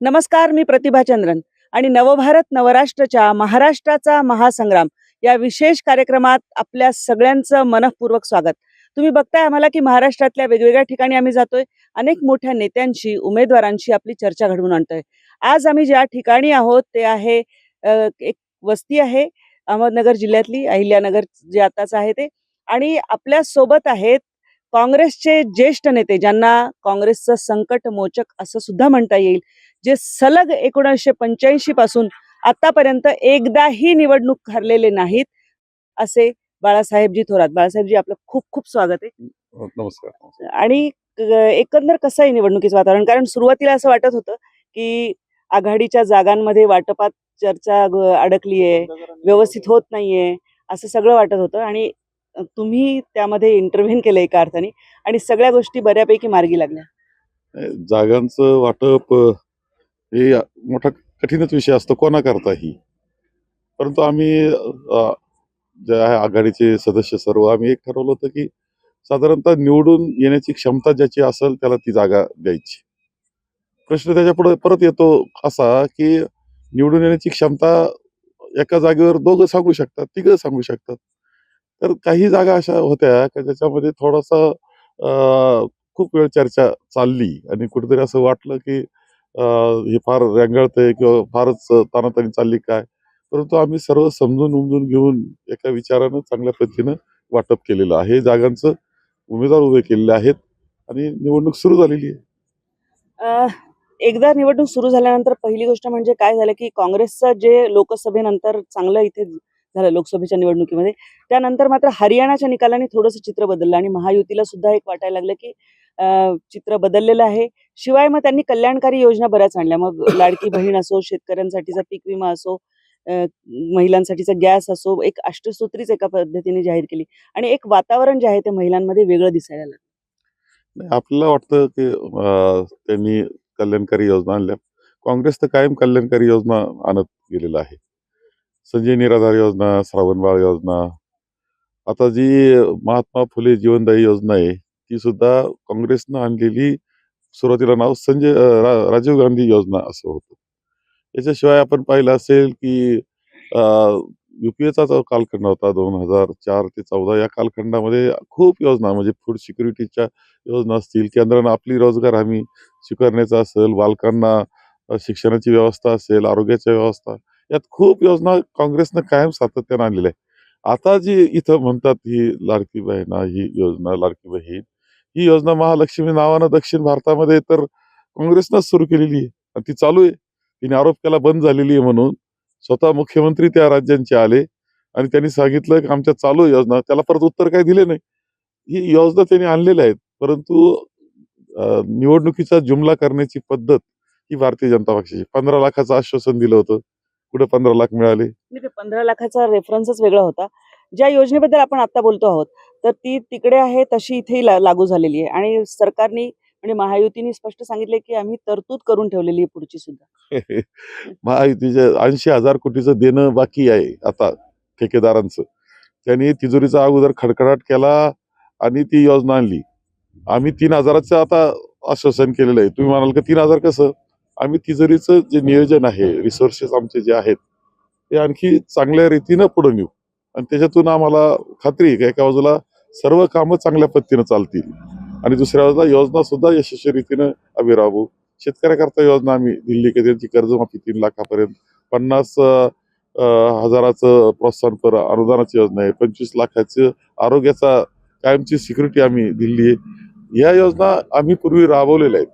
नमस्कार मी प्रतिभा चंद्रन आणि नवभारत नवराष्ट्रच्या महाराष्ट्राचा महासंग्राम या विशेष कार्यक्रमात आपल्या सगळ्यांचं मनःपूर्वक स्वागत. तुम्ही बघताय आम्हाला की महाराष्ट्रातल्या वेगवेगळ्या ठिकाणी आम्ही जातोय. अनेक मोठ्या नेत्यांशी उमेदवारांशी आपली चर्चा घडवून आणतोय. आज आम्ही ज्या ठिकाणी आहोत ते आहे एक वस्ती आहे अहमदनगर जिल्ह्यातली अहिल्यानगर जे आताच आहे ते. आणि आपल्यासोबत आहेत काँग्रेसचे ज्येष्ठ नेते ज्यांना काँग्रेसचं संकट मोचक असं सुद्धा म्हणता येईल जे सलग एकोणीसशे पंच्याऐंशी पासून आतापर्यंत एकदाही निवडणूक हरलेले नाहीत असे बाळासाहेबजी थोरात. बाळासाहेबजी आपलं खूप खूप स्वागत आहे. नमस्कार आणि एकंदर कसं आहे निवडणुकीचं वातावरण? कारण सुरुवातीला असं वाटत होतं की आघाडीच्या जागांमध्ये वाटपात चर्चा अडकली आहे व्यवस्थित होत नाहीये असं सगळं वाटत होतं. आणि तुम्ही त्यामध्ये इंटरव्हेन केलं एका अर्थाने आणि सगळ्या गोष्टी बऱ्यापैकी मार्गी लागल्या. जागांचं वाटप हे मोठा कठीणच विषय असतो कोणाकरताही. परंतु आम्ही जे आहे आघाडीचे सदस्य सर्व आम्ही एक ठरवलं होतं की साधारणतः निवडून येण्याची क्षमता ज्याची असेल त्याला ती जागा द्यायची. प्रश्न त्याच्या पुढे परत येतो असा की निवडून येण्याची क्षमता एका जागेवर दोघं सांगू शकतात तिघं सांगू शकतात. तर काही जागा अशा होत्या की ज्याच्यामध्ये थोडासा अ, खूप वेळ चर्चा चालली आणि कुठेतरी असं वाटलं की हे फार रेंगाळतंय किंवा फारच तानातानी चालली काय? परंतु आम्ही सर्व समजून उमजून घेऊन एका विचारानं चांगल्या पद्धतीनं वाटप केलेलं आहे. जागांचं उमेदवार उभे केलेले आहेत आणि निवडणूक सुरू झालेली आहे. एकदा निवडणूक सुरू झाल्यानंतर पहिली गोष्ट म्हणजे काय झालं की काँग्रेसचं जे लोकसभेनंतर चांगलं इथे झालं लोकसभेच्या निवडणुकीमध्ये. त्यानंतर मात्र हरियाणाच्या निकालाने थोडंसं चित्र बदललं आणि महायुतीला सुद्धा एक वाटायला लागलं की चित्र बदललेलं आहे. शिवाय मग त्यांनी कल्याणकारी योजना बऱ्याच आणल्या. मग लाडकी बहीण असो शेतकऱ्यांसाठीचा पीक विमा असो महिलांसाठीचा गॅस असो एक अष्टसूत्रीच एका पद्धतीने जाहीर केली. आणि एक वातावरण जे आहे ते महिलांमध्ये वेगळं दिसायला लागलं. आपल्याला वाटतं की त्यांनी कल्याणकारी योजना आणल्या. काँग्रेस तर कायम कल्याणकारी योजना आणत गेलेला आहे. संजय निराधार योजना श्रावणबाळ योजना. आता जी महात्मा फुले जीवनदायी योजना आहे ती सुद्धा काँग्रेसनं आणलेली सुरुवातीला नाव संजय रा- राजीव गांधी योजना असं होतं. याच्याशिवाय आपण पाहिलं असेल की युपीएचा जो कालखंड होता दोन हजार चार ते चौदा या कालखंडामध्ये खूप योजना म्हणजे फूड सिक्युरिटीच्या योजना असतील केंद्रानं आपली रोजगार हमी स्वीकारण्याचा असेल बालकांना शिक्षणाची व्यवस्था असेल आरोग्याची व्यवस्था यात खूप योजना काँग्रेसनं कायम सातत्यानं आणलेल्या आहे आता जी इथं म्हणतात ही लाडकी बहिणा ही योजना लाडकी बहीण ही योजना महालक्ष्मी नावानं दक्षिण भारतामध्ये तर काँग्रेसनंच सुरू केलेली आहे. आणि ती चालू आहे. तिने आरोप केला बंद झालेली आहे म्हणून. स्वतः मुख्यमंत्री त्या राज्यांचे आले आणि त्यांनी सांगितलं की आमच्या चालू आहे योजना. त्याला परत उत्तर काही दिले नाही. ही योजना त्यांनी आणलेल्या आहेत. परंतु निवडणुकीचा जुमला करण्याची पद्धत ही भारतीय जनता पक्षाची. पंधरा लाखाचं आश्वासन दिलं होतं. कुठे पंधरा लाख मिळाले? पंधरा लाखाचा रेफरन्सच वेगळा होता. ज्या योजनेबद्दल आपण आता बोलतो आहोत तर ती तिकडे आहे तशी इथेही लागू झालेली आहे. आणि सरकारने म्हणजे महायुतीने स्पष्ट सांगितले की आम्ही तरतूद करून ठेवलेली आहे पुढची सुद्धा. महायुतीचे ऐंशी हजार कोटीचं देणं बाकी आहे आता ठेकेदारांचं. त्यांनी तिजोरीचा अगोदर खडखडाट केला आणि ती योजना आणली. आम्ही तीन हजाराचं आता आश्वासन केलेलं आहे. तुम्ही म्हणाल का तीन हजार कसं? आम्ही तिजोरीचं जे नियोजन आहे रिसोर्सेस आमचे जे आहेत ते आणखी चांगल्या रीतीनं पुढे नेऊ. आणि त्याच्यातून आम्हाला खात्री आहे की एका बाजूला सर्व कामं चांगल्या पद्धतीनं चालतील. आणि दुसऱ्या बाजूला योजना सुद्धा यशस्वी रीतीनं आम्ही राबवू. शेतकऱ्याकरता योजना आम्ही दिल्ली की त्यांची कर्जमाफी तीन लाखापर्यंत पन्नास हजाराचं प्रोत्साहनपर अनुदानाची योजना आहे. पंचवीस लाखाचं आरोग्याचा कायमची सिक्युरिटी आम्ही दिली आहे. या योजना आम्ही पूर्वी राबवलेल्या आहेत.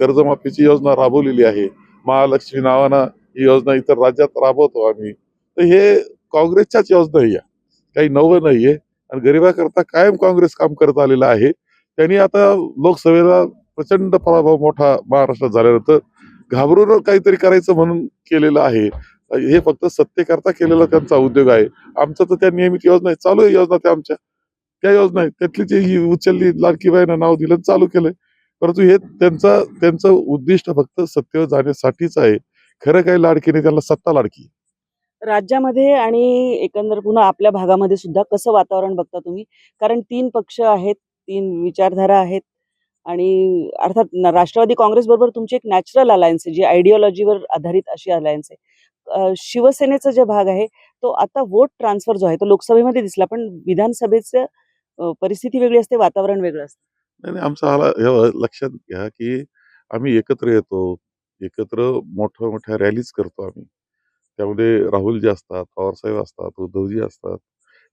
कर्जमाफीची योजना राबवलेली आहे. महालक्ष्मी नावानं ही योजना इतर राज्यात राबवतो आम्ही. तर हे काँग्रेसच्याच योजना या. काही नवं नाहीये. आणि गरिबाकरता कायम काँग्रेस काम करत आलेलं आहे. त्यांनी आता लोकसभेला प्रचंड पराभव मोठा महाराष्ट्रात झाल्यानंतर घाबरून काहीतरी करायचं म्हणून केलेलं आहे. हे फक्त सत्तेकरता केलेला त्यांचा उद्योग आहे. आमचं तर त्या नियमित योजना आहे. चालू आहे योजना त्या आमच्या. त्या योजना आहेत. त्यातली जी उचलली लाडकीबाईनं नाव दिलं चालू केलंय. परंतु हे त्यांचा त्यांचं उद्दिष्ट फक्त सत्तेवर जाण्यासाठीच आहे. खरं काही लाडकी नाही त्यांना सत्ता लाडकी. राज्यामध्ये आणि एकंदर पुन्हा आपल्या भागामध्ये सुद्धा कसं वातावरण बघता तुम्ही? कारण तीन पक्ष आहेत तीन विचारधारा आहेत आणि अर्थात राष्ट्रवादी काँग्रेस बरोबर तुमची एक नॅचरल अलायन्स आहे जी आयडिओलॉजीवर आधारित अशी अलायन्स आहे. शिवसेनेचा जे भाग आहे तो आता वोट ट्रान्सफर जो आहे तो लोकसभेमध्ये दिसला पण विधानसभेचं परिस्थिती वेगळी असते वातावरण वेगळं असतं. नाही नाही, आमचा हाला हे लक्षात घ्या की आम्ही एकत्र येतो. एकत्र मोठ्या मोठ्या रॅलीज करतो आम्ही. त्यामध्ये राहुलजी असतात पवारसाहेब असतात उद्धवजी असतात.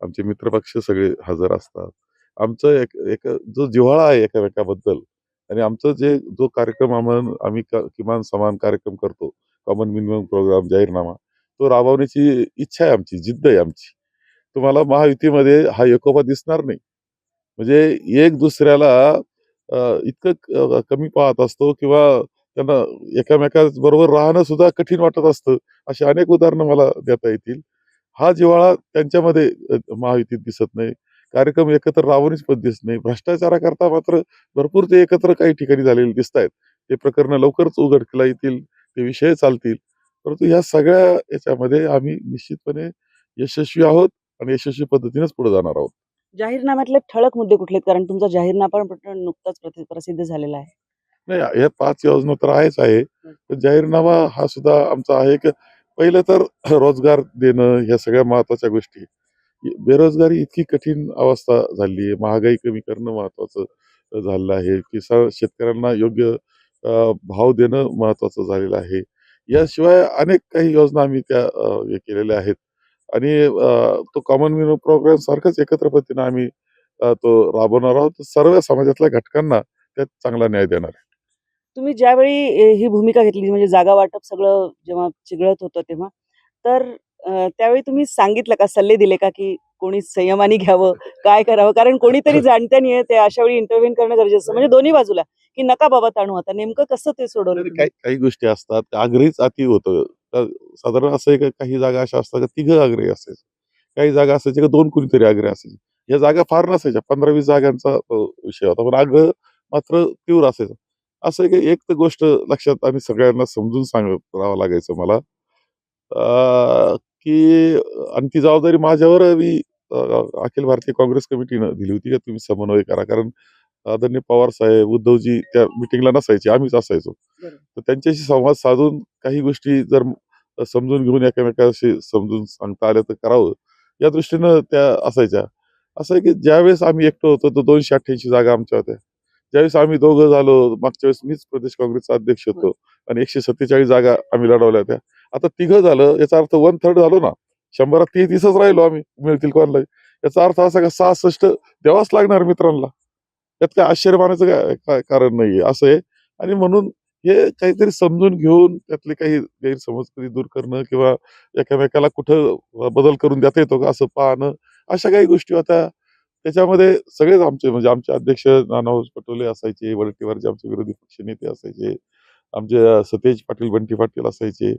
आमचे मित्रपक्ष सगळे हजर असतात. आमचं एक एक जो जिव्हाळा आहे एकामेकाबद्दल आणि आमचं जे जो कार्यक्रम आम्हाला आम्ही क- किमान समान कार्यक्रम करतो कॉमन मिनिमम प्रोग्राम जाहीरनामा तो राबवण्याची इच्छा आहे आमची जिद्द आहे आमची. तुम्हाला महायुतीमध्ये हा एकोपा दिसणार नाही. म्हणजे एक दुसऱ्याला इतकं कमी पाहत असतो किंवा त्यांना एकामेका बरोबर राहणं सुद्धा कठीण वाटत असतं अशी अनेक उदाहरणं मला देता येतील. हा जिव्हाळा त्यांच्यामध्ये महायुतीत दिसत नाही. कार्यक्रम एकत्र राबवणीच पण दिसत नाही. भ्रष्टाचाराकरता मात्र भरपूर ते एकत्र काही ठिकाणी झालेले दिसत आहेत ते प्रकरण लवकरच उघडकीला येतील ते विषय चालतील. परंतु ह्या सगळ्या याच्यामध्ये आम्ही निश्चितपणे यशस्वी आहोत आणि यशस्वी पद्धतीनेच पुढे जाणार आहोत. जाहीरनाम्यातले ठळक मुद्दे कुठले? कारण तुमचा जाहीरनामा पण नुकताच प्रसिद्ध झालेला आहे. नाही हे पाच योजना तर आहेच आहे. पण जाहीरनामा हा सुद्धा आमचा आहे की पहिलं तर रोजगार देणं ह्या सगळ्या महत्त्वाच्या गोष्टी. बेरोजगारी इतकी कठीण अवस्था झाली आहे. महागाई कमी करणं महत्वाचं झालेलं आहे. की स- शेतकऱ्यांना योग्य भाव देणं महत्वाचं झालेलं आहे. याशिवाय अनेक काही योजना आम्ही त्या केलेल्या आहेत. आणि तो कॉमन मिनिमम प्रोग्राम सारखंच एकत्र पद्धतीने आम्ही तो राबवणार आहोत सर्व समाजातल्या घटकांना त्यात चांगला न्याय देणार आहे. तुम्ही ज्यावेळी ही भूमिका घेतली म्हणजे जागा वाटप सगळं जेव्हा चिघळत होतं तेव्हा तर त्यावेळी तुम्ही सांगितलं का सल्ले दिले का की कोणी संयमाने घ्यावं काय करावं कारण कोणीतरी जाणत्यानी आहे ते अशा वेळी इंटरव्ह्यू करणं गरजेचं असतं. म्हणजे दोन्ही बाजूला की नका बाबा ताणू आता नेमकं कसं ते सोडवलं? काही काही गोष्टी असतात आग्रहीच अति होतं साधारण असं काही जागा अशा असतात का तिघं आग्रही असायचे. काही जागा असायच्या का दोन कुणीतरी आग्रह असायचे. या जागा फार नसायच्या. पंधरा वीस जागांचा विषय होता. पण आग्रह मात्र तीव्र असायचा. असं एक एक तर गोष्ट लक्षात आणि सगळ्यांना समजून सांगत राहावं लागायचं मला. अं, की आणि ती जबाबदारी माझ्यावर मी अखिल भारतीय काँग्रेस कमिटीनं दिली होती का? तुम्ही समन्वय करा. कारण आदरणीय पवार साहेब उद्धवजी त्या मिटिंगला नसायचे आम्हीच असायचो. तर त्यांच्याशी संवाद साधून काही गोष्टी जर समजून घेऊन एकमेकाशी समजून सांगता आल्या तर करावं. या दृष्टीनं त्या असायच्या. असं आहे की ज्यावेळेस आम्ही एकटं होतो तर दोनशे अठ्ठ्याऐंशी जागा आमच्या होत्या. ज्यावेळेस आम्ही दोघं झालो मागच्या वेळेस मीच प्रदेश काँग्रेसचा अध्यक्ष होतो आणि एकशे सत्तेचाळीस जागा आम्ही लढवल्या होत्या. आता तिघं झालं याचा अर्थ वन थर्ड झालो ना. शंभरात तेहतीसच राहिलो आम्ही. मिळतील कोणाला याचा अर्थ असा का सहासष्ट द्यावाच लागणार मित्रांना. त्यात काय आश्चर्य मानायचं काय काय कारण नाहीये. असं आहे. आणि म्हणून हे काहीतरी समजून घेऊन त्यातले काही गैरसमज कधी दूर करणं किंवा एकामेकाला कुठं बदल करून देता येतो का असं पाहणं अशा काही गोष्टी होत्या. त्याच्यामध्ये सगळेच आमचे म्हणजे आमचे अध्यक्ष नानाभाऊ पटोले असायचे वडट्टीवारचे आमचे विरोधी पक्ष नेते असायचे आमचे सतेज पाटील बंटी पाटील असायचे.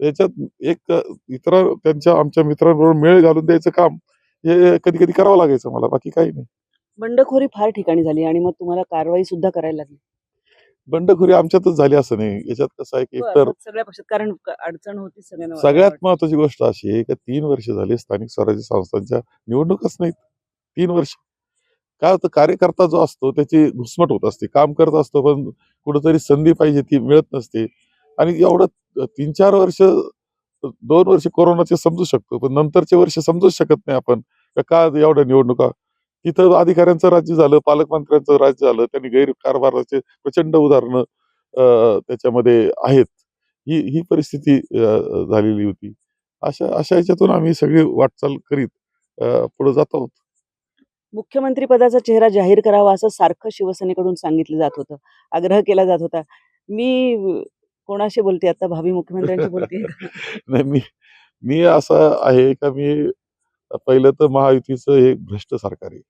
त्याच्यात एक इतर त्यांच्या आमच्या मित्रांबरोबर मेळ घालून द्यायचं काम हे कधी कधी करावं लागायचं मला बाकी काही नाही. बंडखोरी फार ठिकाणी झाली आणि मग तुम्हाला कारवाई सुद्धा करायला लागली. बंडखोरी आमच्यातच झाली असं नाही. याच्यात कसं आहे की एकतर बरं, सगळ्या पक्षात कारण अडचण होती सगळ्यांना सगळ्यात. महत्वाची गोष्ट अशी आहे की तीन वर्ष झाली स्थानिक स्वराज्य संस्थांच्या निवडणूकच नाहीत. तीन वर्ष. काय होतं कार्यकर्ता जो असतो त्याची घुसमट होत असते. काम करत असतो पण कुठंतरी संधी पाहिजे ती मिळत नसते. आणि एवढं तीन चार वर्ष दोन वर्ष कोरोनाचे समजू शकतो पण नंतरचे वर्ष समजूच शकत नाही आपण. का एवढ्या निवडणुका तिथं अधिकाऱ्यांचं राज्य झालं पालकमंत्र्यांचं राज्य झालं त्यांनी गैरकारभाराचे प्रचंड उदाहरणं त्याच्यामध्ये आहेत. ही ही परिस्थिती झालेली होती. अशा अशा ह्याच्यातून आम्ही सगळी वाटचाल करीत पुढे जात आहोत. मुख्यमंत्री पदाचा चेहरा जाहीर करावा असं सारखं शिवसेनेकडून सांगितलं जात होतं आग्रह केला जात होता. मी कोणाशी बोलते आता? भावी मुख्यमंत्र्यांशी बोलते? नाही मी मी असं आहे का मी पहिलं तर महायुतीचं हे भ्रष्ट सरकार आहे.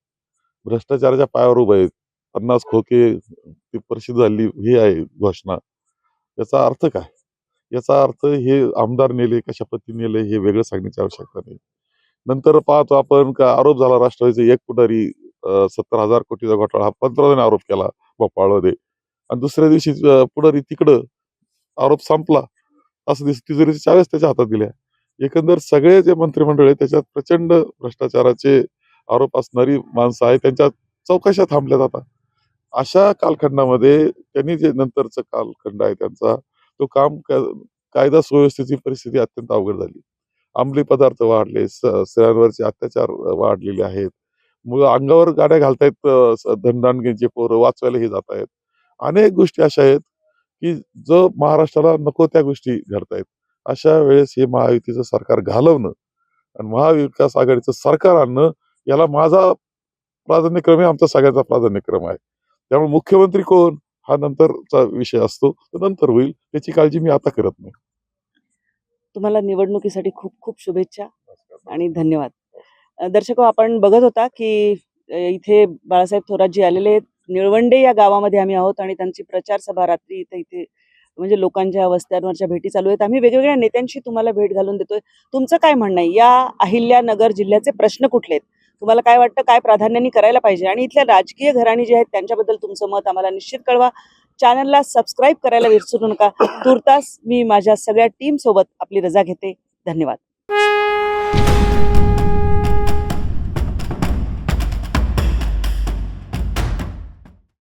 भ्रष्टाचाराच्या पायावर उभं आहे. पन्नास खोके ती प्रसिद्ध झाली हे आहे घोषणा. याचा अर्थ काय? याचा अर्थ हे आमदार नेले कशा पद्धतीने नेले हे वेगळं सांगण्याची आवश्यकता नाही. नंतर पाहतो आपण का आरोप झाला राष्ट्रवादीचे एक पुढारी सत्तर हजार कोटीचा घोटाळा हा पंतप्रधानाने आरोप केला भोपाळमध्ये. आणि दुसऱ्या दिवशी पुढारी तिकडं आरोप संपला. असं दिसत तिजोरीच्या चाव्याच त्याच्या हातात दिल्या. एकंदर सगळे जे मंत्रिमंडळ आहे त्याच्यात प्रचंड भ्रष्टाचाराचे आरोप असणारी माणसं आहे त्यांच्या चौकशा थांबल्या जातात. अशा कालखंडामध्ये त्यांनी जे नंतरचा कालखंड आहे त्यांचा तो काम कायदा सुव्यवस्थेची परिस्थिती अत्यंत अवघड झाली. अंमली पदार्थ वाढले स्त्रियांवरचे अत्याचार वाढलेले आहेत. मुलं अंगावर गाड्या घालतायत धनदानगेंचे पोरं वाचवायला हे जात आहेत अनेक गोष्टी अशा आहेत की जो महाराष्ट्राला नको त्या गोष्टी घडतायत. अशा वेळेस हे महायुतीचं सरकार घालवणं आणि महाविकास आघाडीचं सरकार आणणं याला माझा प्राधान्यक्रम आहे आमचा सगळ्यांचा प्राधान्यक्रम आहे. त्यामुळे मुख्यमंत्री कोण? हा नंतरचा विषय असतो. तो नंतर होईल. त्याची काळजी मी आता करत नाही. तुम्हाला निवडणुकीसाठी खूप खूप शुभेच्छा आणि धन्यवाद. दर्शको आपण बघत होता की इथे बाळासाहेब थोरातजी आलेले आहेत. निळवंडे या गावामध्ये आम्ही आहोत आणि त्यांची प्रचार सभा रात्री इथे इथे म्हणजे लोकांच्या वस्त्यांवरच्या भेटी चालू आहेत. आम्ही वेगवेगळ्या नेत्यांशी तुम्हाला भेट घालून देतोय. तुमचं काय म्हणणं आहे? या अहिल्यानगर जिल्ह्याचे प्रश्न कुठले आहेत? तुम्हाला काय वाटतं? काय प्राधान्याने करायला पाहिजे? आणि इथल्या राजकीय घराणी जे आहेत त्यांच्याबद्दल तुमचं मत आम्हाला निश्चित कळवा. चॅनलला सबस्क्राईब करायला विसरू नका. तुर्तास मी माझ्या सगळ्या टीम सोबत आपली रजा घेते. धन्यवाद.